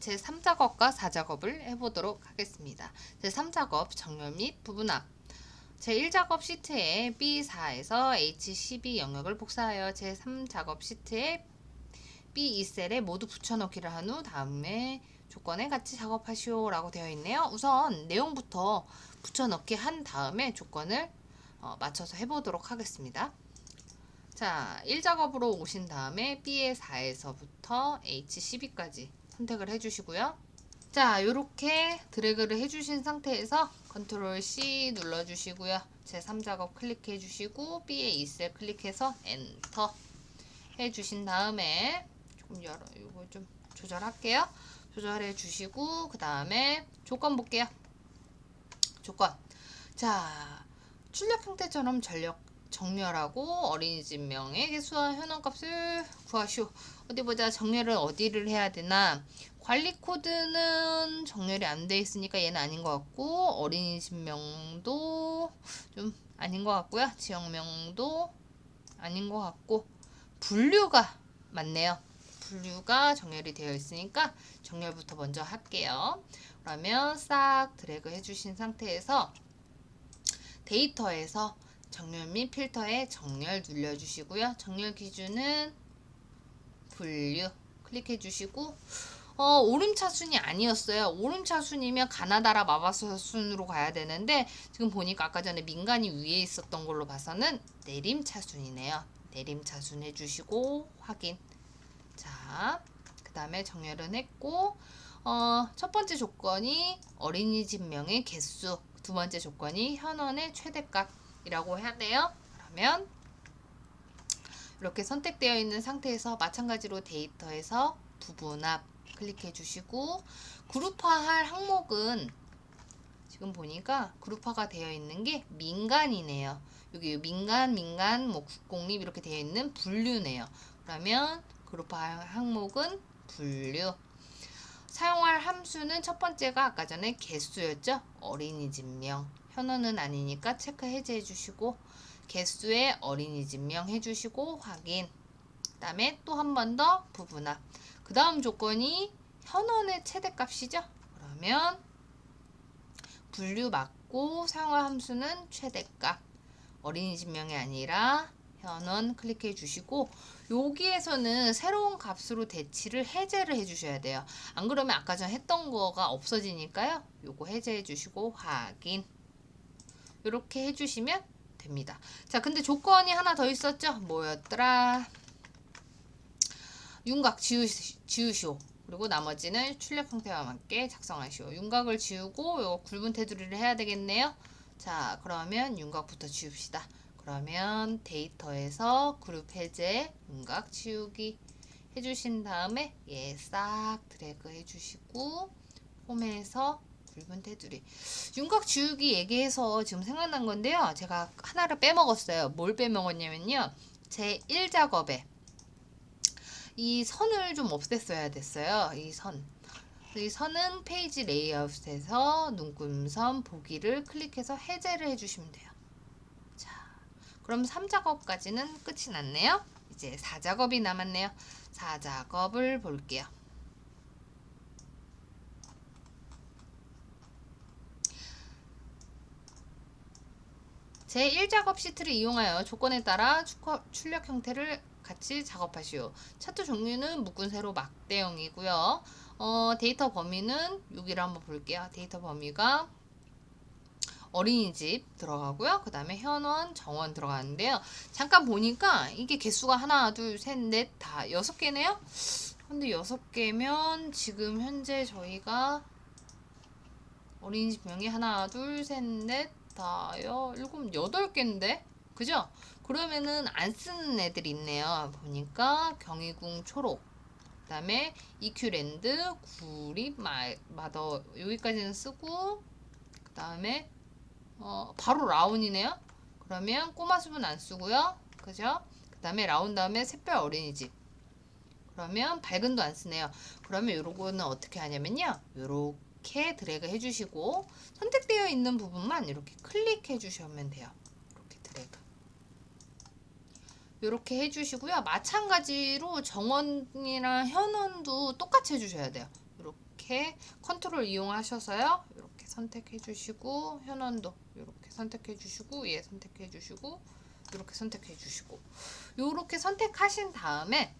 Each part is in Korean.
제 3작업과 4작업을 해보도록 하겠습니다. 제 3작업 정렬 및 부분합 제 1작업 시트에 B4에서 H12 영역을 복사하여 제 3작업 시트에 B2셀에 모두 붙여넣기를 한 후 다음에 조건에 같이 작업하시오 라고 되어 있네요. 우선 내용부터 붙여넣기 한 다음에 조건을 어, 맞춰서 해보도록 하겠습니다. 자, 1작업으로 오신 다음에 B의 4에서부터 H12까지 선택을 해주시고요. 자, 이렇게 드래그를 해주신 상태에서 컨트롤 C 눌러주시고요. 제 3작업 클릭해 주시고 B의 2셀 클릭해서 엔터 해주신 다음에 조금 열어, 이거 좀 조절할게요. 조절해 주시고 그 다음에 조건 볼게요. 조건. 자, 출력 형태처럼 전력 정렬하고 어린이집 명의 개수와 현황값을 구하시오. 어디 보자. 정렬을 어디를 해야 되나? 관리 코드는 정렬이 안 돼 있으니까 얘는 아닌 것 같고 어린이집 명도 좀 아닌 것 같고요. 지역명도 아닌 것 같고 분류가 맞네요. 분류가 정렬이 되어 있으니까 정렬부터 먼저 할게요. 그러면 싹 드래그 해주신 상태에서 데이터에서 정렬 및 필터에 정렬 눌러주시고요. 정렬 기준은 분류 클릭해 주시고 어, 오름차순이 아니었어요. 오름차순이면 가나다라 마바순으로 가야 되는데 지금 보니까 아까 전에 민간이 위에 있었던 걸로 봐서는 내림차순이네요. 내림차순 해주시고 확인. 자, 그 다음에 정렬은 했고 어, 첫 번째 조건이 어린이집 명의 개수 두 번째 조건이 현원의 최대값 이라고 돼요. 그러면 이렇게 선택되어 있는 상태에서 마찬가지로 데이터에서 부분합 클릭해 주시고 그룹화할 항목은 지금 보니까 그룹화가 되어 있는 게 민간이네요. 여기 민간, 민간, 뭐 국공립 이렇게 되어 있는 분류네요. 그러면 그룹화할 항목은 분류. 사용할 함수는 첫 번째가 아까 전에 개수였죠. 어린이집명. 현원은 아니니까 체크 해제해 주시고 개수의 어린이집 명 해주시고 확인. 그 다음에 또 한 번 더 부분합. 그 다음 조건이 현원의 최대값이죠. 그러면 분류 맞고 사용할 함수는 최대값. 어린이집 명이 아니라 현원 클릭해 주시고 여기에서는 새로운 값으로 대치를 해제를 해 주셔야 돼요. 안 그러면 아까 전 했던 거가 없어지니까요. 요거 해제해 주시고 확인. 이렇게 해 주시면 됩니다. 자, 근데 조건이 하나 더 있었죠? 뭐였더라? 윤곽 지우, 지우시오. 그리고 나머지는 출력 형태와 맞게 작성하시오. 윤곽을 지우고 요 굵은 테두리를 해야 되겠네요. 자, 그러면 윤곽부터 지웁시다. 그러면 데이터에서 그룹 해제, 윤곽 지우기 해주신 다음에 얘 싹 드래그 해주시고 홈에서 굵은 테두리 윤곽 지우기 얘기해서 지금 생각난 건데요. 제가 하나를 빼먹었어요. 뭘 빼먹었냐면요. 제 1작업에 이 선을 좀 없앴어야 됐어요. 이 선. 이 선은 페이지 레이아웃에서 눈금선 보기를 클릭해서 해제를 해주시면 돼요. 자, 그럼 3작업까지는 끝이 났네요. 이제 4작업이 남았네요. 4작업을 볼게요. 제 1작업 시트를 이용하여 조건에 따라 출력 형태를 같이 작업하시오. 차트 종류는 묶은 세로 막대형이고요. 어, 데이터 범위는 여기를 한번 볼게요. 데이터 범위가 어린이집 들어가고요. 그 다음에 현원, 정원 들어가는데요. 잠깐 보니까 이게 개수가 하나, 둘, 셋, 넷, 다 여섯 개네요. 근데 여섯 개면 지금 현재 저희가 어린이집 명이 하나, 둘, 셋, 넷, 다, 여, 일곱, 여덟 개인데? 그죠? 그러면은 안 쓰는 애들이 있네요. 보니까 경희궁 초록, 그 다음에 이큐랜드, 구립, 마, 마더, 여기까지는 쓰고, 그 다음에, 어, 바로 라운이네요. 그러면 꼬마숲은 안 쓰고요. 그죠? 그 다음에 라운 다음에 샛별 어린이집. 그러면 밝은도 안 쓰네요. 그러면 요거는 어떻게 하냐면요. 요렇게 드래그 해주시고 선택되어 있는 부분만 이렇게 클릭해 주시면 돼요. 이렇게 드래그. 이렇게 해주시고요. 마찬가지로 정원이랑 현원도 똑같이 해주셔야 돼요. 이렇게 컨트롤 이용하셔서요. 이렇게 선택해 주시고 현원도 이렇게 선택해 주시고 얘 선택해 주시고 이렇게 선택해 주시고 이렇게 선택하신 다음에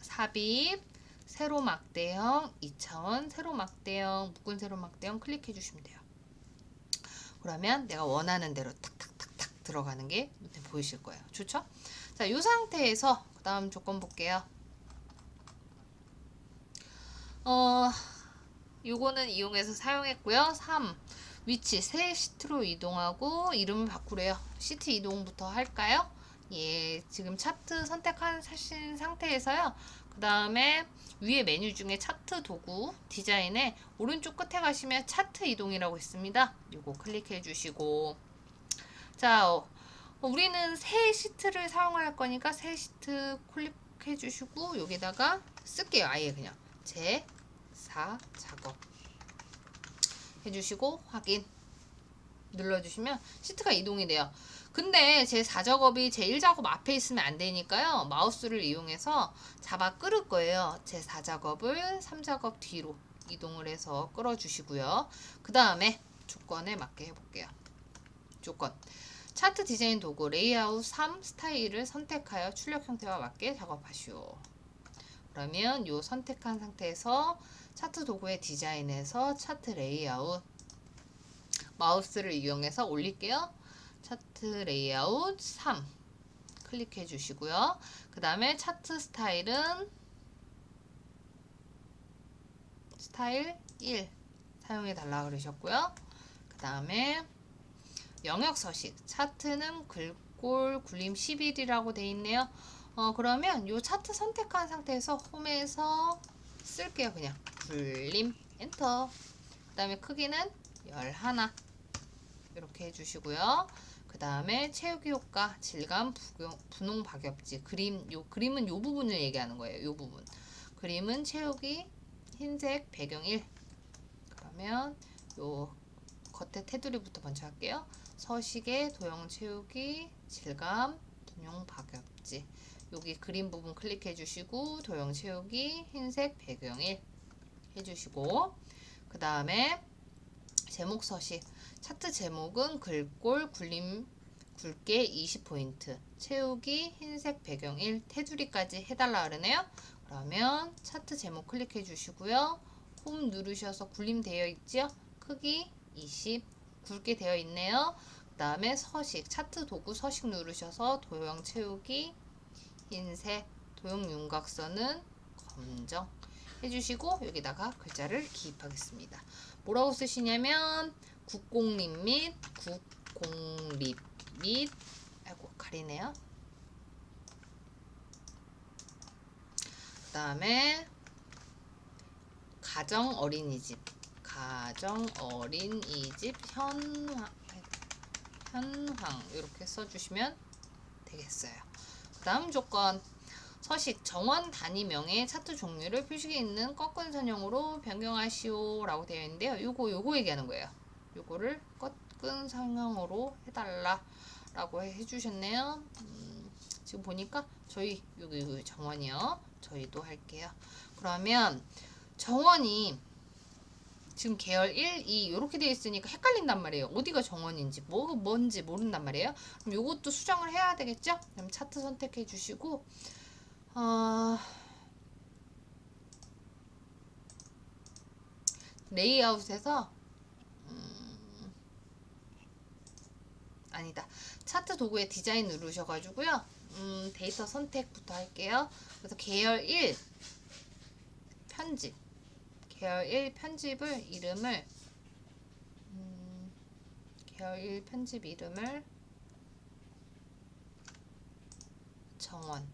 삽입 세로 막대형 2차원 세로 막대형 묶은 세로 막대형 클릭해 주시면 돼요. 그러면 내가 원하는 대로 탁탁탁탁 들어가는 게 보이실 거예요. 좋죠? 자, 이 상태에서 그 다음 조건 볼게요. 어, 요거는 이용해서 사용했고요. 3. 위치 새 시트로 이동하고 이름을 바꾸래요. 시트 이동부터 할까요? 예, 지금 차트 선택한 사신 상태에서요. 그 다음에 위에 메뉴 중에 차트 도구 디자인에 오른쪽 끝에 가시면 차트 이동이라고 있습니다. 요거 클릭해 주시고 자, 어, 우리는 새 시트를 사용할 거니까 새 시트 클릭해 주시고 여기다가 쓸게요. 아예 그냥 제4 작업 해주시고 확인 눌러주시면 시트가 이동이 돼요. 근데 제 4작업이 제 1작업 앞에 있으면 안 되니까요. 마우스를 이용해서 잡아 끌을 거예요. 제 4작업을 3작업 뒤로 이동을 해서 끌어주시고요. 그 다음에 조건에 맞게 해볼게요. 조건. 차트 디자인 도구 레이아웃 3 스타일을 선택하여 출력 형태와 맞게 작업하시오. 그러면 요 선택한 상태에서 차트 도구의 디자인에서 차트 레이아웃 마우스를 이용해서 올릴게요. 차트 레이아웃 3 클릭해 주시고요. 그 다음에 차트 스타일은 스타일 1 사용해 달라 그러셨고요. 그 다음에 영역 서식 차트는 글꼴 굴림 11이라고 돼 있네요. 어 그러면 요 차트 선택한 상태에서 홈에서 쓸게요 그냥 굴림 엔터 그 다음에 크기는 11 이렇게 해주시고요. 그 다음에 채우기 효과 질감 분홍 박엽지 그림 요 그림은 요 부분을 얘기하는 거예요 요 부분. 그림은 채우기 흰색 배경 1 그러면 요 겉에 테두리부터 먼저 할게요. 서식의 도형 채우기 질감 분용 박엽지. 여기 그림 부분 클릭해 주시고 도형 채우기 흰색 배경 1 해주시고 그 다음에 제목 서식 차트 제목은 글꼴 굴림 굵게 20포인트 채우기 흰색 배경 1 테두리까지 해달라 그러네요. 그러면 차트 제목 클릭해 주시고요. 홈 누르셔서 굴림 되어 있죠? 크기 20 굵게 되어 있네요. 그 다음에 서식 차트 도구 서식 누르셔서 도형 채우기 흰색 도형 윤곽선은 검정 해주시고 여기다가 글자를 기입하겠습니다. 뭐라고 쓰시냐면 국공립 및 국공립 및 아이고 가리네요. 그 다음에 가정 어린이집 가정 어린이집 현황 현황 이렇게 써주시면 되겠어요. 그 다음 조건 서식 정원 단위명의 차트 종류를 표식에 있는 꺾은 선형으로 변경하시오 라고 되어 있는데요. 요거 요거 얘기하는 거예요. 요거를 꺾은 선형으로 해달라 라고 해주셨네요. 음, 지금 보니까 저희 여기, 정원이요. 저희도 할게요. 그러면 정원이 지금 계열 1, 2 이렇게 되어 있으니까 헷갈린단 말이에요. 어디가 정원인지 뭐 뭔지 모른단 말이에요. 그럼 이것도 수정을 해야 되겠죠? 그럼 차트 선택해 주시고 어, 레이아웃에서 음, 아니다. 차트 도구의 디자인 누르셔가지고요. 음, 데이터 선택부터 할게요. 그래서 계열 1 편집 계열 1 편집을 이름을 음, 계열 1 편집 이름을 정원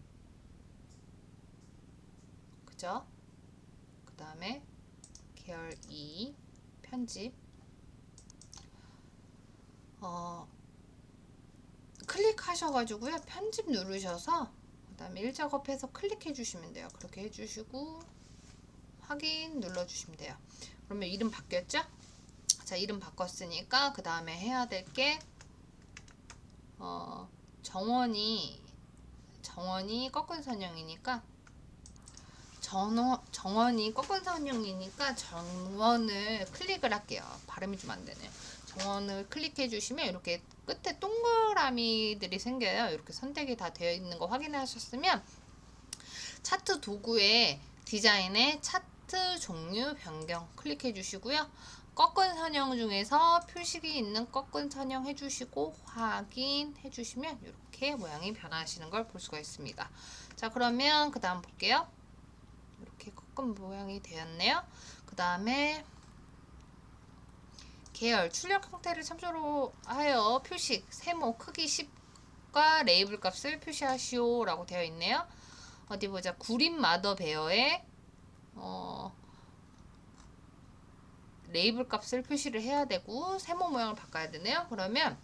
그죠? 그 다음에 계열 2 편집 어, 클릭하셔가지고요 편집 누르셔서 그 다음에 1작업해서 클릭해 주시면 돼요 그렇게 해주시고 확인 눌러주시면 돼요 그러면 이름 바뀌었죠? 자 이름 바꿨으니까 그 다음에 해야 될게 어, 정원이 정원이 꺾은 선형이니까 정원, 정원이 꺾은 선형이니까 정원을 클릭을 할게요. 발음이 좀 안 되네요. 정원을 클릭해 주시면 이렇게 끝에 동그라미들이 생겨요. 이렇게 선택이 다 되어 있는 거 확인하셨으면 차트 도구에 디자인에 차트 종류 변경 클릭해 주시고요. 꺾은 선형 중에서 표식이 있는 꺾은 선형 해주시고 확인해 주시면 이렇게 모양이 변화하시는 걸 볼 수가 있습니다. 자 그러면 그 다음 볼게요. 이렇게 꺾은 모양이 되었네요. 그 다음에 계열 출력 형태를 참조로 하여 표식 세모 크기 10과 레이블 값을 표시하시오 라고 되어 있네요. 어디 보자. 구린 마더 베어에 어, 레이블 값을 표시를 해야 되고 세모 모양을 바꿔야 되네요. 그러면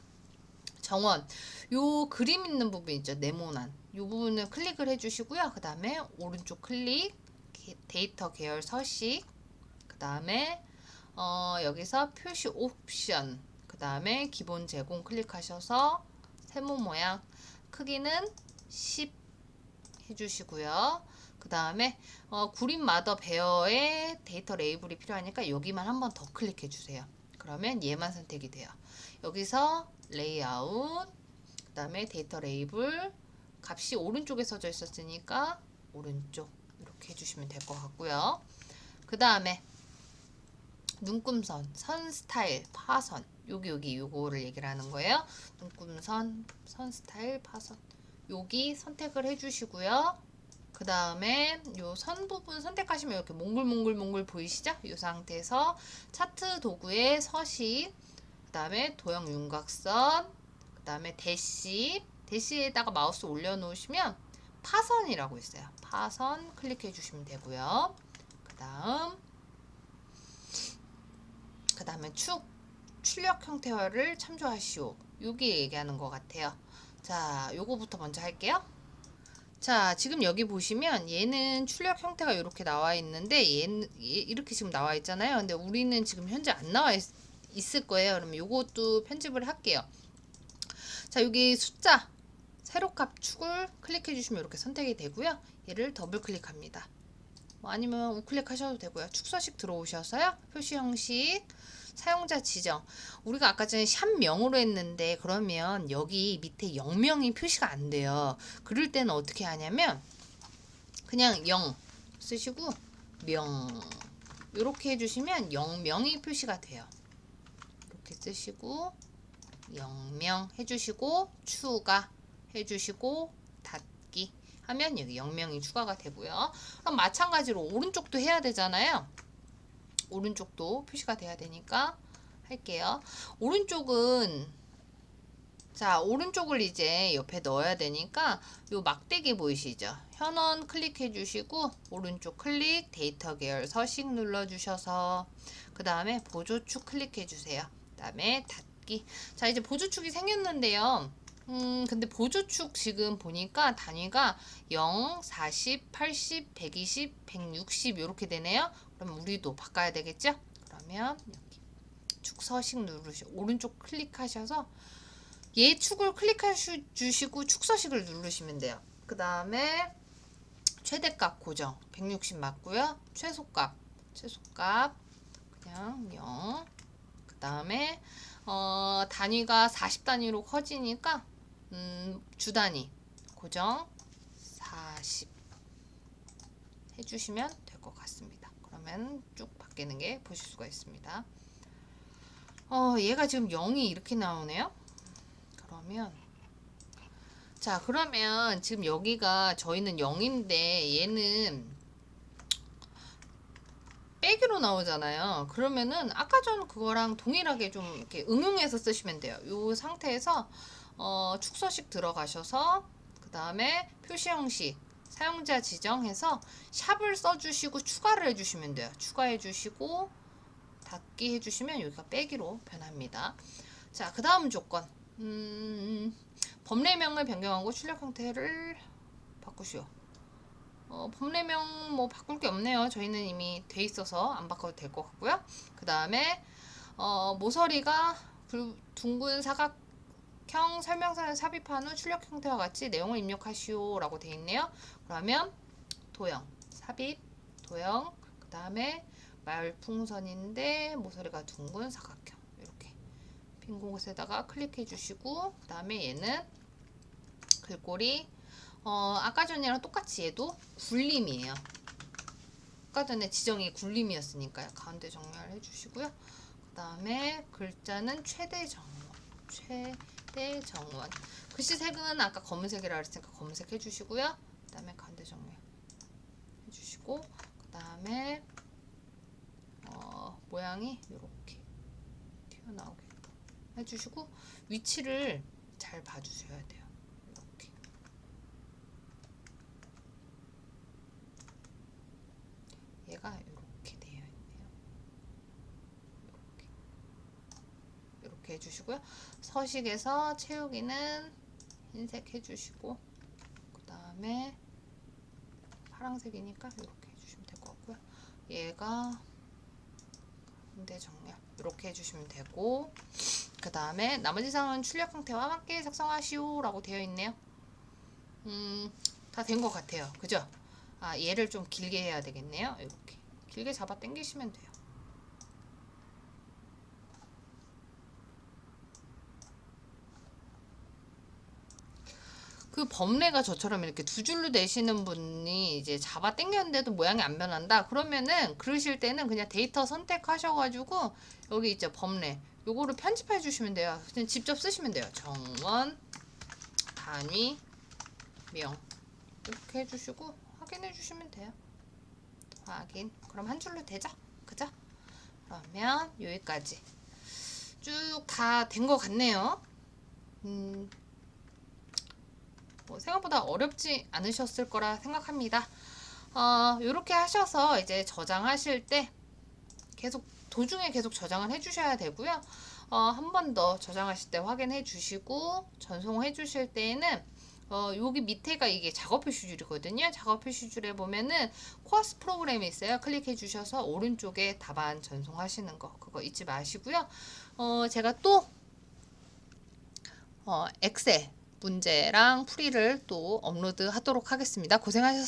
정원 요 그림 있는 부분 있죠. 네모난 요 부분을 클릭을 해주시고요. 그 다음에 오른쪽 클릭 게- 데이터 계열 서식 그 다음에 어, 여기서 표시 옵션 그 다음에 기본 제공 클릭하셔서 세모 모양 크기는 10 해주시고요. 그 다음에 어, 구린 마더 베어의 데이터 레이블이 필요하니까 여기만 한 번 더 클릭해 주세요. 그러면 얘만 선택이 돼요. 여기서 레이아웃 그 다음에 데이터 레이블 값이 오른쪽에 써져 있었으니까 오른쪽 이렇게 해주시면 될 것 같고요. 그 다음에 눈금선, 선 스타일, 파선 여기 여기 요거를 얘기를 하는 거예요. 눈금선, 선 스타일, 파선 여기 선택을 해주시고요. 그 다음에 요 선 부분 선택하시면 이렇게 몽글몽글몽글 보이시죠? 이 상태에서 차트 도구의 서식, 그 다음에 도형 윤곽선, 그 다음에 대시, 대시에다가 마우스 올려놓으시면 파선이라고 있어요. 파선 클릭해 주시면 되고요. 그 다음 그 다음에 축 출력 형태화를 참조하시오. 여기 얘기하는 것 같아요. 자, 요거부터 먼저 할게요. 자, 지금 여기 보시면 얘는 출력 형태가 이렇게 나와 있는데 얘는 얘 이렇게 지금 나와 있잖아요. 근데 우리는 지금 현재 안 나와 있, 있을 거예요. 그러면 요것도 편집을 할게요. 자, 여기 숫자 세로값 축을 클릭해 주시면 이렇게 선택이 되고요. 얘를 더블 클릭합니다. 뭐 아니면 우클릭 하셔도 되고요. 축서식 들어오셔서요. 표시 형식 사용자 지정. 우리가 아까 전에 샵명으로 했는데 그러면 여기 밑에 0명이 표시가 안 돼요. 그럴 때는 어떻게 하냐면 그냥 0 쓰시고 명 이렇게 해주시면 0명이 표시가 돼요. 이렇게 쓰시고 0명 해주시고 추가 해주시고 닫기 하면 여기 0명이 추가가 되고요. 그럼 마찬가지로 오른쪽도 해야 되잖아요. 오른쪽도 표시가 돼야 되니까 할게요. 오른쪽은 자 오른쪽을 이제 옆에 넣어야 되니까 요 막대기 보이시죠? 현원 클릭해 주시고 오른쪽 클릭 데이터 계열 서식 눌러 주셔서 그 다음에 보조축 클릭해 주세요. 그 다음에 닫기 자 이제 보조축이 생겼는데요. 음 근데 보조축 지금 보니까 단위가 0, 40, 80, 120, 160 이렇게 되네요. 그럼 우리도 바꿔야 되겠죠? 그러면 여기 축 서식 누르시 오른쪽 클릭하셔서 얘 축을 클릭해 주시고 축 서식을 누르시면 돼요. 그 다음에 최대값 고정 160 맞고요. 최소값 최소값 그냥 0. 그 다음에 어, 단위가 40 단위로 커지니까 음, 주 단위 고정 40 해주시면 될 것 같습니다. 그러면 쭉 바뀌는 게 보실 수가 있습니다. 어, 얘가 지금 0이 이렇게 나오네요. 그러면 자 그러면 지금 여기가 저희는 0인데 얘는 빼기로 나오잖아요. 그러면은 아까 전 그거랑 동일하게 좀 이렇게 응용해서 쓰시면 돼요. 이 상태에서 어, 축서식 들어가셔서 그 다음에 표시 형식 사용자 지정해서 샵을 써주시고 추가를 해주시면 돼요. 추가해 주시고 닫기 해주시면 여기가 빼기로 변합니다. 자, 그 다음 조건. 음, 법례명을 변경하고 출력 형태를 바꾸시오. 어, 법례명 뭐 바꿀 게 없네요. 저희는 이미 돼 있어서 안 바꿔도 될 것 같고요. 그 다음에 어, 모서리가 불, 둥근 사각 형 설명서를 삽입한 후 출력 형태와 같이 내용을 입력하시오 라고 돼 있네요. 그러면 도형 삽입 도형. 그 다음에 말풍선인데 모서리가 둥근 사각형. 이렇게 빈 곳에다가 클릭해 주시고 그 다음에 얘는 글꼴이 어, 아까 전이랑 똑같이 얘도 굴림이에요. 아까 전에 지정이 굴림이었으니까요. 가운데 정렬해 주시고요. 그 다음에 글자는 최대 정원. 최대 정원. 글씨 색은 아까 검은색이라 그랬으니까 검은색 해주시고요. 그 다음에 가운데 정렬 해주시고 그 다음에 어, 모양이 이렇게 튀어나오게끔 해주시고 위치를 잘 봐주셔야 돼요. 얘가 이렇게 되어 있네요. 이렇게 해주시고요. 서식에서 채우기는 흰색 해주시고 그 다음에 파란색이니까 이렇게 해주시면 될 것 같고요. 얘가 가운데 정렬 이렇게 해주시면 되고 그 다음에 나머지 사항은 출력 형태와 함께 작성하시오 라고 되어 있네요. 음, 다 된 것 같아요. 그죠? 아, 얘를 좀 길게 해야 되겠네요. 이렇게 길게 잡아 당기시면 돼요. 그 범례가 저처럼 이렇게 두 줄로 내시는 분이 이제 잡아 당겼는데도 모양이 안 변한다. 그러면은 그러실 때는 그냥 데이터 선택하셔가지고 여기 있죠 범례. 요거를 편집해 주시면 돼요. 그냥 직접 쓰시면 돼요. 정원 단위 명 이렇게 해주시고 확인해 주시면 돼요. 확인. 그럼 한 줄로 되죠? 그죠? 그러면 여기까지 쭉 다 된 것 같네요. 음, 뭐 생각보다 어렵지 않으셨을 거라 생각합니다. 어, 이렇게 하셔서 이제 저장하실 때 계속 도중에 계속 저장을 해주셔야 되고요. 어, 한 번 더 저장하실 때 확인해 주시고 전송해 주실 때에는 어, 여기 밑에가 이게 작업 표시줄이거든요. 작업 표시줄에 보면은 코어스 프로그램이 있어요. 클릭해 주셔서 오른쪽에 답안 전송하시는 거 그거 잊지 마시고요. 어, 제가 또 어, 엑셀 문제랑 풀이를 또 업로드 하도록 하겠습니다. 고생하셨습니다.